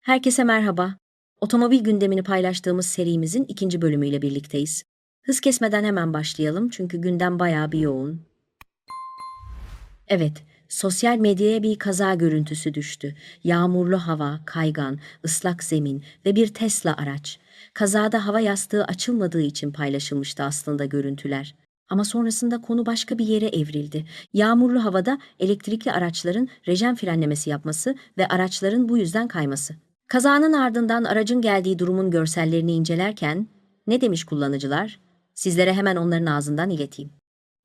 Herkese merhaba. Otomobil gündemini paylaştığımız serimizin ikinci bölümüyle birlikteyiz. Hız kesmeden hemen başlayalım çünkü gündem bayağı bir yoğun. Evet, sosyal medyaya bir kaza görüntüsü düştü. Yağmurlu hava, kaygan, ıslak zemin ve bir Tesla araç. Kazada hava yastığı açılmadığı için paylaşılmıştı aslında görüntüler. Ama sonrasında konu başka bir yere evrildi. Yağmurlu havada elektrikli araçların rejen frenlemesi yapması ve araçların bu yüzden kayması. Kazanın ardından aracın geldiği durumun görsellerini incelerken ne demiş kullanıcılar? Sizlere hemen onların ağzından ileteyim.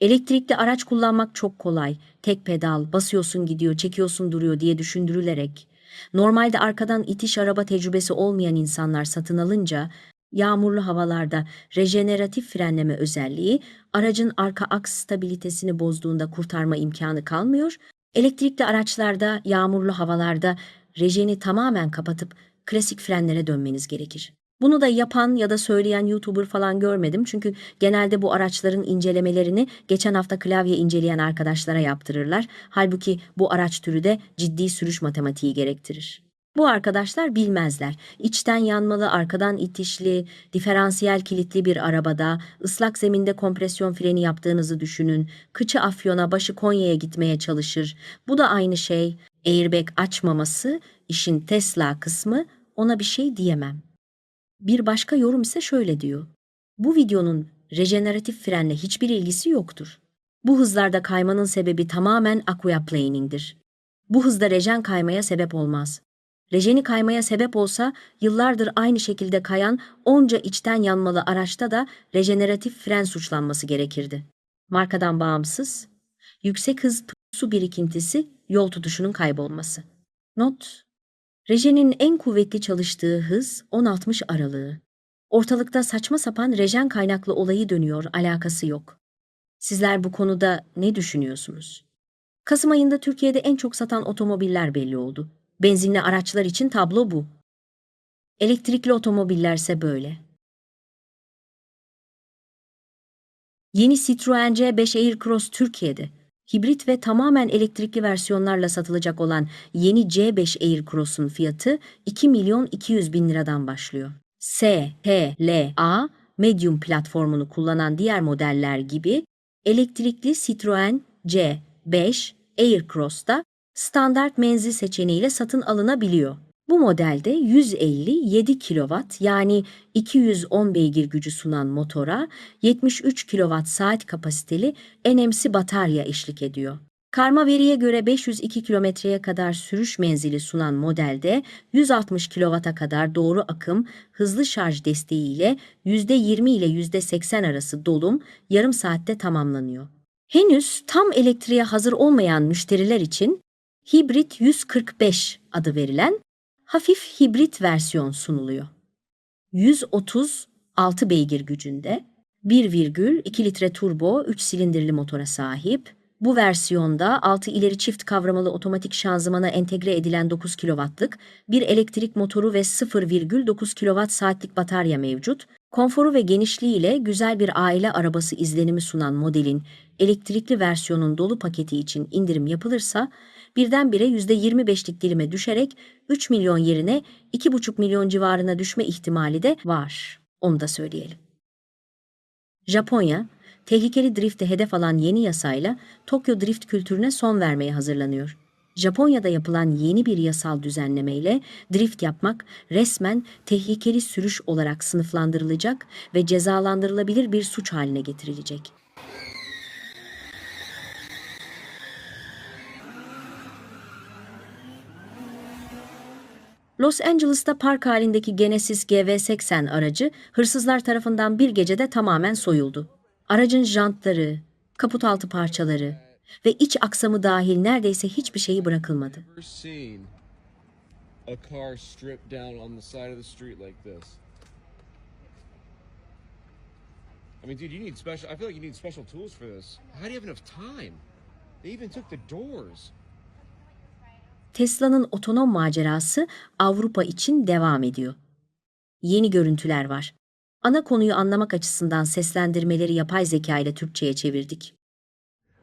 Elektrikli araç kullanmak çok kolay. Tek pedal, basıyorsun gidiyor, çekiyorsun duruyor diye düşündürülerek. Normalde arkadan itiş araba tecrübesi olmayan insanlar satın alınca yağmurlu havalarda rejeneratif frenleme özelliği aracın arka aks stabilitesini bozduğunda kurtarma imkanı kalmıyor. Elektrikli araçlarda yağmurlu havalarda rejeni tamamen kapatıp klasik frenlere dönmeniz gerekir. Bunu da yapan ya da söyleyen YouTuber falan görmedim çünkü genelde bu araçların incelemelerini geçen hafta klavye inceleyen arkadaşlara yaptırırlar. Halbuki bu araç türü de ciddi sürüş matematiği gerektirir. Bu arkadaşlar bilmezler. İçten yanmalı, arkadan itişli, diferansiyel kilitli bir arabada ıslak zeminde kompresyon freni yaptığınızı düşünün. Kıçı Afyon'a, başı Konya'ya gitmeye çalışır. Bu da aynı şey. Airbag açmaması, işin Tesla kısmı ona bir şey diyemem. Bir başka yorum ise şöyle diyor. Bu videonun rejeneratif frenle hiçbir ilgisi yoktur. Bu hızlarda kaymanın sebebi tamamen aquaplaning'dir. Bu hızda rejen kaymaya sebep olmaz. Rejeni kaymaya sebep olsa yıllardır aynı şekilde kayan onca içten yanmalı araçta da rejeneratif fren suçlanması gerekirdi. Markadan bağımsız, yüksek hız su birikintisi, yol tutuşunun kaybolması. Not Rejenin en kuvvetli çalıştığı hız 10-60 aralığı. Ortalıkta saçma sapan rejen kaynaklı olayı dönüyor, alakası yok. Sizler bu konuda ne düşünüyorsunuz? Kasım ayında Türkiye'de en çok satan otomobiller belli oldu. Benzinli araçlar için tablo bu. Elektrikli otomobillerse böyle. Yeni Citroen C5 Aircross Türkiye'de. Hibrit ve tamamen elektrikli versiyonlarla satılacak olan yeni C5 Aircross'un fiyatı 2 milyon 200 bin liradan başlıyor. S, T, L, A, Medium platformunu kullanan diğer modeller gibi elektrikli Citroen C5 Aircross'ta standart menzil seçeneğiyle satın alınabiliyor. Bu modelde 157 kW yani 210 beygir gücü sunan motora 73 kWh kapasiteli NMC batarya eşlik ediyor. Karma veriye göre 502 kilometreye kadar sürüş menzili sunan modelde 160 kW'a kadar doğru akım hızlı şarj desteğiyle %20 ile %80 arası dolum yarım saatte tamamlanıyor. Henüz tam elektriğe hazır olmayan müşteriler için Hibrit 145 adı verilen hafif hibrit versiyon sunuluyor. 136 beygir gücünde 1,2 litre turbo 3 silindirli motora sahip. Bu versiyonda 6 ileri çift kavramalı otomatik şanzımana entegre edilen 9 kW'lık bir elektrik motoru ve 0,9 kW saatlik batarya mevcut. Konforu ve genişliğiyle güzel bir aile arabası izlenimi sunan modelin elektrikli versiyonun dolu paketi için indirim yapılırsa birdenbire %25'lik dilime düşerek 3 milyon yerine 2,5 milyon civarına düşme ihtimali de var. Onu da söyleyelim. Japonya, tehlikeli drifte hedef alan yeni yasayla Tokyo drift kültürüne son vermeye hazırlanıyor. Japonya'da yapılan yeni bir yasal düzenlemeyle drift yapmak resmen tehlikeli sürüş olarak sınıflandırılacak ve cezalandırılabilir bir suç haline getirilecek. Los Angeles'ta park halindeki Genesis GV80 aracı hırsızlar tarafından bir gecede tamamen soyuldu. Aracın jantları, kaput altı parçaları ve iç aksamı dahil neredeyse hiçbir şeyi bırakılmadı. I mean, dude, you need special. I feel like you need special tools for this. How do you have enough time? They even took the doors. Tesla'nın otonom macerası Avrupa için devam ediyor. Yeni görüntüler var. Ana konuyu anlamak açısından seslendirmeleri yapay zeka ile Türkçe'ye çevirdik.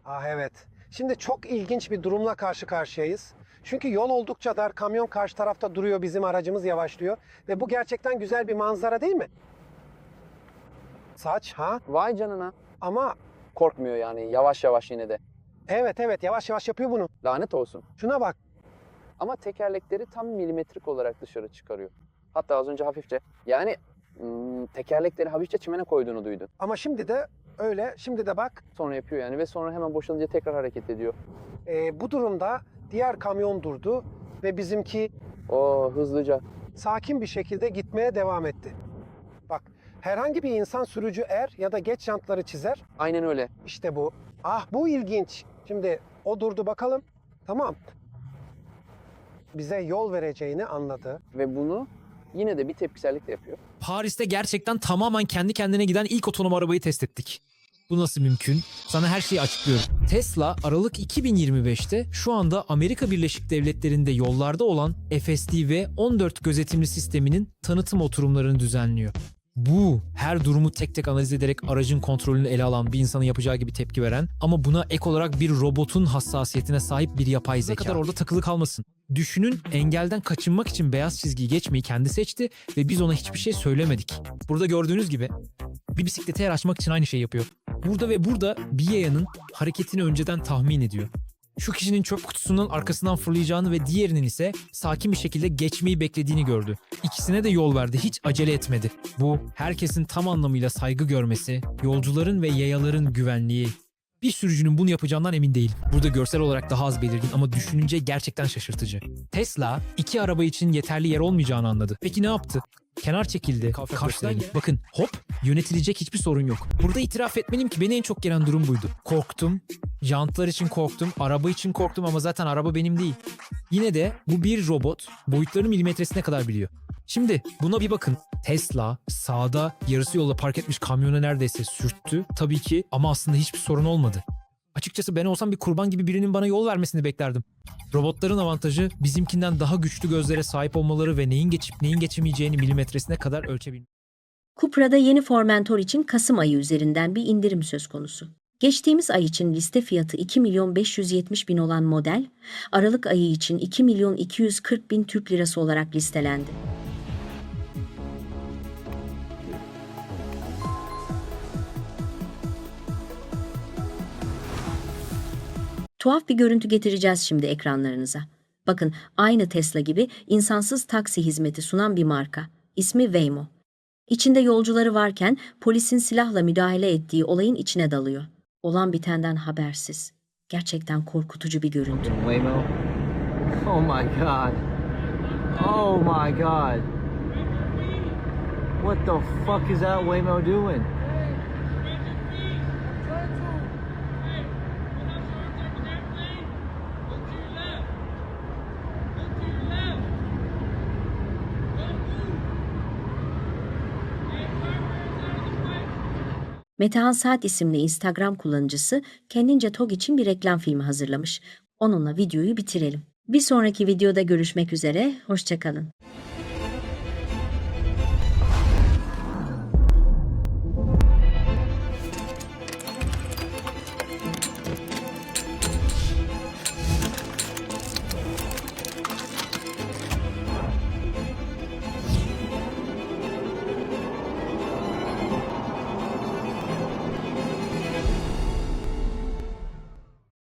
Ah evet. Şimdi çok ilginç bir durumla karşı karşıyayız. Çünkü yol oldukça dar, kamyon karşı tarafta duruyor, bizim aracımız yavaşlıyor. Ve bu gerçekten güzel bir manzara değil mi? Saç ha? Vay canına. Ama Korkmuyor yani yavaş yavaş yine de. evet evet yavaş yavaş yapıyor bunu. Lanet olsun. Şuna bak. Ama tekerlekleri tam milimetrik olarak dışarı çıkarıyor. Hatta az önce hafifçe. Yani tekerlekleri hafifçe çimene koyduğunu duydum. Ama şimdi de öyle. Şimdi de bak. Sonra yapıyor yani ve sonra hemen boşalınca tekrar hareket ediyor. Ee, bu durumda diğer kamyon durdu ve bizimki O hızlıca. sakin bir şekilde gitmeye devam etti. Bak herhangi bir insan sürücü er ya da geç jantları çizer. Aynen öyle. İşte bu. Ah bu ilginç. Şimdi o durdu bakalım. Tamam. Bize yol vereceğini anladı. Ve bunu yine de bir tepkisellikle yapıyor. Paris'te gerçekten tamamen kendi kendine giden ilk otonom arabayı test ettik. Bu nasıl mümkün? Sana her şeyi açıklıyorum. Tesla Aralık 2025'te şu anda Amerika Birleşik Devletleri'nde yollarda olan FSD ve 14 gözetimli sisteminin tanıtım oturumlarını düzenliyor. Bu her durumu tek tek analiz ederek aracın kontrolünü ele alan bir insanın yapacağı gibi tepki veren ama buna ek olarak bir robotun hassasiyetine sahip bir yapay zeka. kadar orada takılı kalmasın. Düşünün engelden kaçınmak için beyaz çizgiyi geçmeyi kendi seçti ve biz ona hiçbir şey söylemedik. Burada gördüğünüz gibi bir bisikleti yer açmak için aynı şeyi yapıyor. Burada ve burada bir yayanın hareketini önceden tahmin ediyor. Şu kişinin çöp kutusunun arkasından fırlayacağını ve diğerinin ise sakin bir şekilde geçmeyi beklediğini gördü. İkisine de yol verdi, hiç acele etmedi. Bu, herkesin tam anlamıyla saygı görmesi, yolcuların ve yayaların güvenliği. Bir sürücünün bunu yapacağından emin değil. Burada görsel olarak daha az belirgin ama düşününce gerçekten şaşırtıcı. Tesla, iki araba için yeterli yer olmayacağını anladı. Peki ne yaptı? Kenar çekildi. Karşıdan bakın hop yönetilecek hiçbir sorun yok. Burada itiraf etmeliyim ki beni en çok gelen durum buydu. Korktum. Jantlar için korktum. Araba için korktum ama zaten araba benim değil. Yine de bu bir robot boyutlarını milimetresine kadar biliyor. Şimdi buna bir bakın. Tesla sağda yarısı yolda park etmiş kamyonu neredeyse sürttü. Tabii ki ama aslında hiçbir sorun olmadı. Açıkçası ben olsam bir kurban gibi birinin bana yol vermesini beklerdim. Robotların avantajı bizimkinden daha güçlü gözlere sahip olmaları ve neyin geçip neyin geçemeyeceğini milimetresine kadar ölçebilmek. Cupra'da yeni Formentor için Kasım ayı üzerinden bir indirim söz konusu. Geçtiğimiz ay için liste fiyatı 2 milyon 570 bin olan model, Aralık ayı için 2 milyon 240 bin Türk lirası olarak listelendi. Tuhaf bir görüntü getireceğiz şimdi ekranlarınıza. Bakın aynı Tesla gibi insansız taksi hizmeti sunan bir marka. İsmi Waymo. İçinde yolcuları varken polisin silahla müdahale ettiği olayın içine dalıyor. Olan bitenden habersiz. Gerçekten korkutucu bir görüntü. Waymo. Oh my god. Oh my god. What the fuck is that Waymo doing? Metehan Saat isimli Instagram kullanıcısı kendince TOG için bir reklam filmi hazırlamış. Onunla videoyu bitirelim. Bir sonraki videoda görüşmek üzere, hoşçakalın.